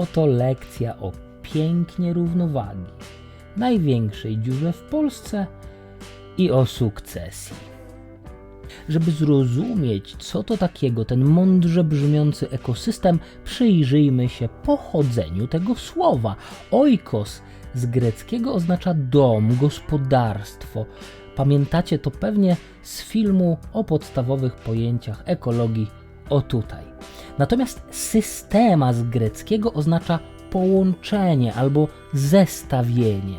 oto lekcja o pięknie równowagi, największej dziurze w Polsce i o sukcesji. Żeby zrozumieć, co to takiego ten mądrze brzmiący ekosystem, przyjrzyjmy się pochodzeniu tego słowa. Oikos z greckiego oznacza dom, gospodarstwo. Pamiętacie to pewnie z filmu o podstawowych pojęciach ekologii o tutaj. Natomiast systema z greckiego oznacza połączenie albo zestawienie.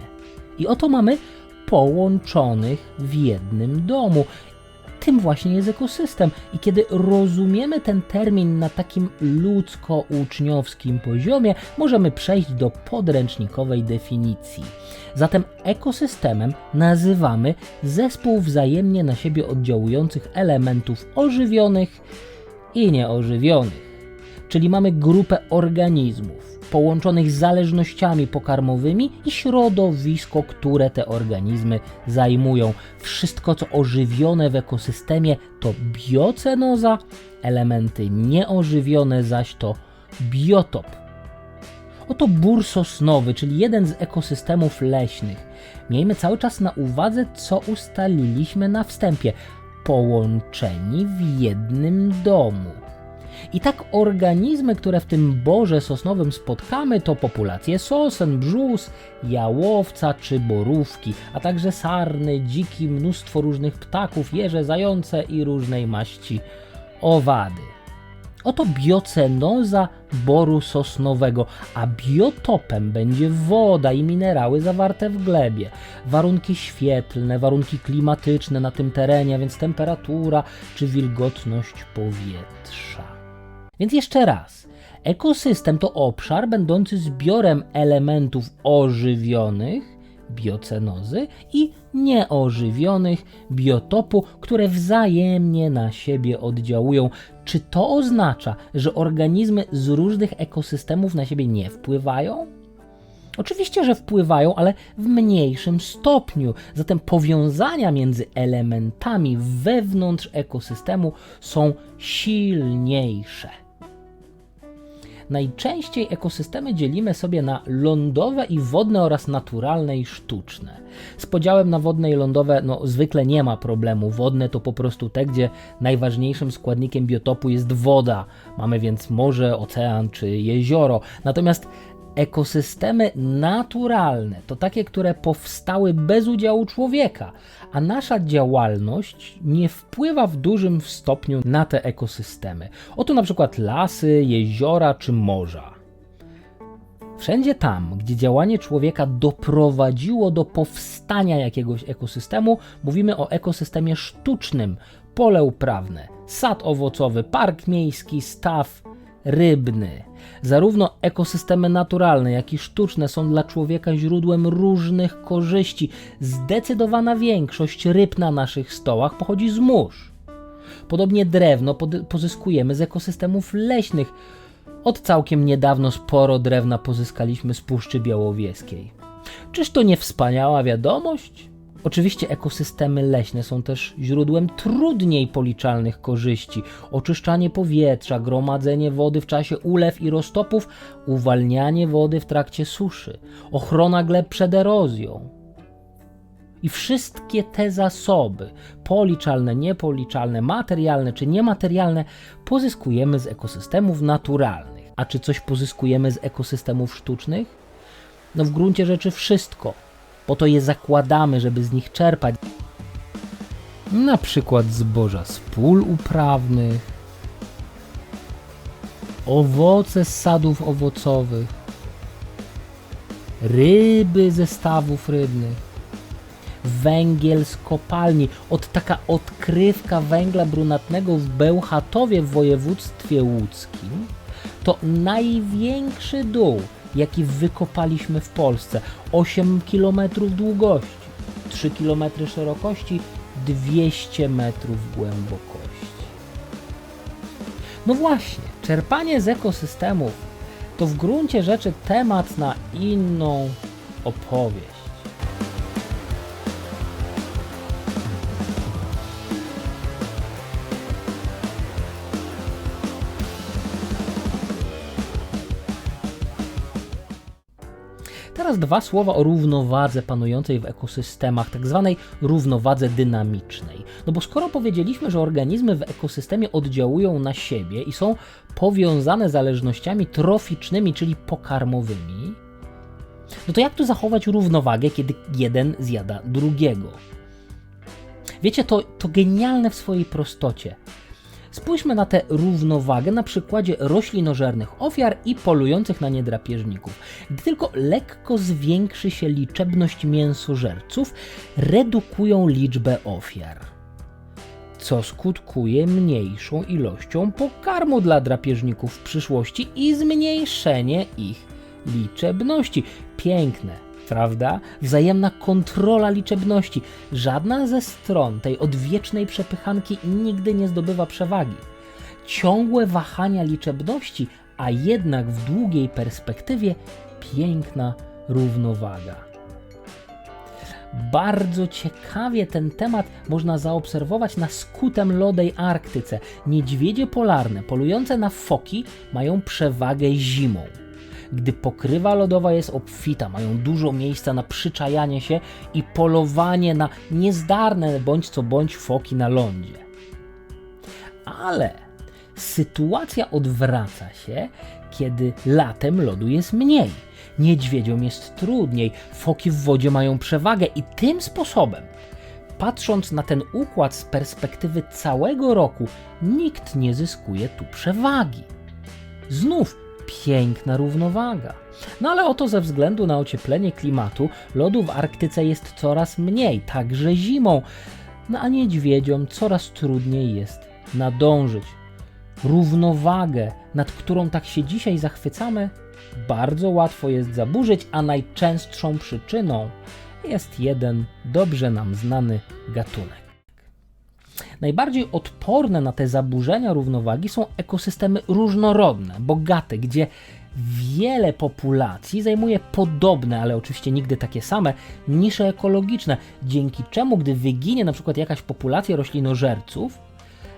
I oto mamy połączonych w jednym domu. Tym właśnie jest ekosystem. I kiedy rozumiemy ten termin na takim ludzko-uczniowskim poziomie, możemy przejść do podręcznikowej definicji. Zatem ekosystemem nazywamy zespół wzajemnie na siebie oddziałujących elementów ożywionych i nieożywionych. Czyli mamy grupę organizmów połączonych zależnościami pokarmowymi i środowisko, które te organizmy zajmują. Wszystko, co ożywione w ekosystemie, to biocenoza, elementy nieożywione zaś to biotop. Oto bór sosnowy, czyli jeden z ekosystemów leśnych. Miejmy cały czas na uwadze, co ustaliliśmy na wstępie. Połączeni w jednym domu. I tak organizmy, które w tym borze sosnowym spotkamy, to populacje sosen, brzus, jałowca czy borówki, a także sarny, dziki, mnóstwo różnych ptaków, jeże, zające i różnej maści owady. Oto biocenoza boru sosnowego, a biotopem będzie woda i minerały zawarte w glebie. Warunki świetlne, warunki klimatyczne na tym terenie, więc temperatura czy wilgotność powietrza. Więc jeszcze raz. Ekosystem to obszar będący zbiorem elementów ożywionych, biocenozy, i nieożywionych, biotopu, które wzajemnie na siebie oddziałują. Czy to oznacza, że organizmy z różnych ekosystemów na siebie nie wpływają? Oczywiście, że wpływają, ale w mniejszym stopniu. Zatem powiązania między elementami wewnątrz ekosystemu są silniejsze. Najczęściej ekosystemy dzielimy sobie na lądowe i wodne oraz naturalne i sztuczne. Z podziałem na wodne i lądowe no, zwykle nie ma problemu. Wodne to po prostu te, gdzie najważniejszym składnikiem biotopu jest woda. Mamy więc morze, ocean czy jezioro. Natomiast ekosystemy naturalne to takie, które powstały bez udziału człowieka, a nasza działalność nie wpływa w dużym stopniu na te ekosystemy. Oto na przykład lasy, jeziora czy morza. Wszędzie tam, gdzie działanie człowieka doprowadziło do powstania jakiegoś ekosystemu, mówimy o ekosystemie sztucznym, pole uprawne, sad owocowy, park miejski, staw rybny. Zarówno ekosystemy naturalne, jak i sztuczne są dla człowieka źródłem różnych korzyści. Zdecydowana większość ryb na naszych stołach pochodzi z mórz. Podobnie drewno pozyskujemy z ekosystemów leśnych. Od całkiem niedawno sporo drewna pozyskaliśmy z Puszczy Białowieskiej. Czyż to nie wspaniała wiadomość? Oczywiście ekosystemy leśne są też źródłem trudniej policzalnych korzyści. Oczyszczanie powietrza, gromadzenie wody w czasie ulew i roztopów, uwalnianie wody w trakcie suszy, ochrona gleb przed erozją. I wszystkie te zasoby, policzalne, niepoliczalne, materialne czy niematerialne, pozyskujemy z ekosystemów naturalnych. A czy coś pozyskujemy z ekosystemów sztucznych? No w gruncie rzeczy wszystko po to je zakładamy, żeby z nich czerpać. Na przykład zboża z pól uprawnych, owoce z sadów owocowych, ryby ze stawów rybnych, węgiel z kopalni. Od taka odkrywka węgla brunatnego w Bełchatowie w województwie łódzkim to największy dół jaki wykopaliśmy w Polsce. 8 km długości, 3 km szerokości, 200 metrów głębokości. No właśnie, czerpanie z ekosystemów to w gruncie rzeczy temat na inną opowieść. Teraz dwa słowa o równowadze panującej w ekosystemach, tak zwanej równowadze dynamicznej. No bo skoro powiedzieliśmy, że organizmy w ekosystemie oddziałują na siebie i są powiązane zależnościami troficznymi, czyli pokarmowymi, no to jak tu zachować równowagę, kiedy jeden zjada drugiego? Wiecie, to, to genialne w swojej prostocie. Spójrzmy na tę równowagę na przykładzie roślinożernych ofiar i polujących na nie drapieżników. Gdy tylko lekko zwiększy się liczebność mięsożerców, redukują liczbę ofiar, co skutkuje mniejszą ilością pokarmu dla drapieżników w przyszłości i zmniejszenie ich liczebności. Piękne prawda? Wzajemna kontrola liczebności. Żadna ze stron tej odwiecznej przepychanki nigdy nie zdobywa przewagi. Ciągłe wahania liczebności, a jednak w długiej perspektywie piękna równowaga. Bardzo ciekawie ten temat można zaobserwować na skutem lodej Arktyce. Niedźwiedzie polarne polujące na foki mają przewagę zimą gdy pokrywa lodowa jest obfita, mają dużo miejsca na przyczajanie się i polowanie na niezdarne bądź co bądź foki na lądzie. Ale sytuacja odwraca się, kiedy latem lodu jest mniej. Niedźwiedziom jest trudniej, foki w wodzie mają przewagę i tym sposobem patrząc na ten układ z perspektywy całego roku, nikt nie zyskuje tu przewagi. Znów piękna równowaga. No ale oto ze względu na ocieplenie klimatu lodu w Arktyce jest coraz mniej, także zimą. No a niedźwiedziom coraz trudniej jest nadążyć. Równowagę, nad którą tak się dzisiaj zachwycamy, bardzo łatwo jest zaburzyć, a najczęstszą przyczyną jest jeden dobrze nam znany gatunek. Najbardziej odporne na te zaburzenia równowagi są ekosystemy różnorodne, bogate, gdzie wiele populacji zajmuje podobne, ale oczywiście nigdy takie same, nisze ekologiczne, dzięki czemu, gdy wyginie na przykład jakaś populacja roślinożerców,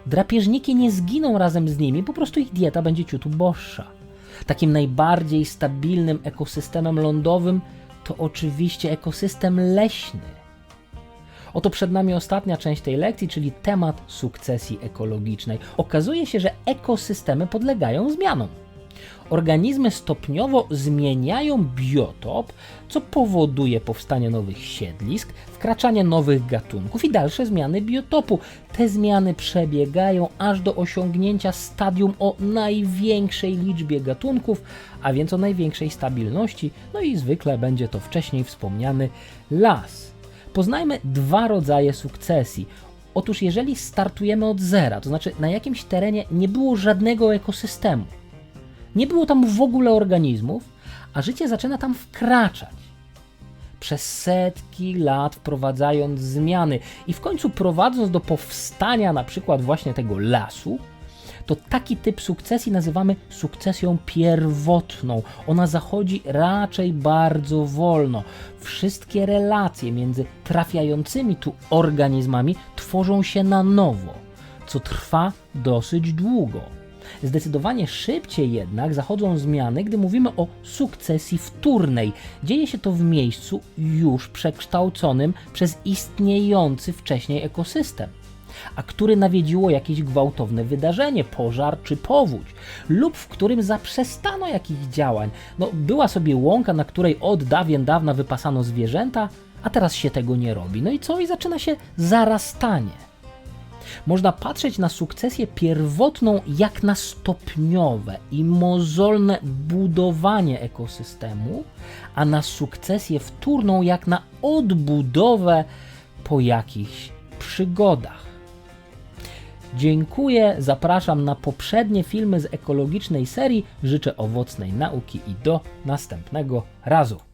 drapieżniki nie zginą razem z nimi, po prostu ich dieta będzie ciut uboższa. Takim najbardziej stabilnym ekosystemem lądowym to oczywiście ekosystem leśny. Oto przed nami ostatnia część tej lekcji, czyli temat sukcesji ekologicznej. Okazuje się, że ekosystemy podlegają zmianom. Organizmy stopniowo zmieniają biotop, co powoduje powstanie nowych siedlisk, wkraczanie nowych gatunków i dalsze zmiany biotopu. Te zmiany przebiegają aż do osiągnięcia stadium o największej liczbie gatunków, a więc o największej stabilności, no i zwykle będzie to wcześniej wspomniany las. Poznajmy dwa rodzaje sukcesji. Otóż, jeżeli startujemy od zera, to znaczy na jakimś terenie nie było żadnego ekosystemu, nie było tam w ogóle organizmów, a życie zaczyna tam wkraczać. Przez setki lat wprowadzając zmiany i w końcu prowadząc do powstania na przykład właśnie tego lasu, to taki typ sukcesji nazywamy sukcesją pierwotną. Ona zachodzi raczej bardzo wolno. Wszystkie relacje między trafiającymi tu organizmami tworzą się na nowo, co trwa dosyć długo. Zdecydowanie szybciej jednak zachodzą zmiany, gdy mówimy o sukcesji wtórnej. Dzieje się to w miejscu już przekształconym przez istniejący wcześniej ekosystem a który nawiedziło jakieś gwałtowne wydarzenie, pożar czy powódź, lub w którym zaprzestano jakichś działań. No, była sobie łąka, na której od dawien dawna wypasano zwierzęta, a teraz się tego nie robi. No i co? I zaczyna się zarastanie. Można patrzeć na sukcesję pierwotną jak na stopniowe i mozolne budowanie ekosystemu, a na sukcesję wtórną jak na odbudowę po jakichś przygodach. Dziękuję, zapraszam na poprzednie filmy z ekologicznej serii. Życzę owocnej nauki i do następnego razu.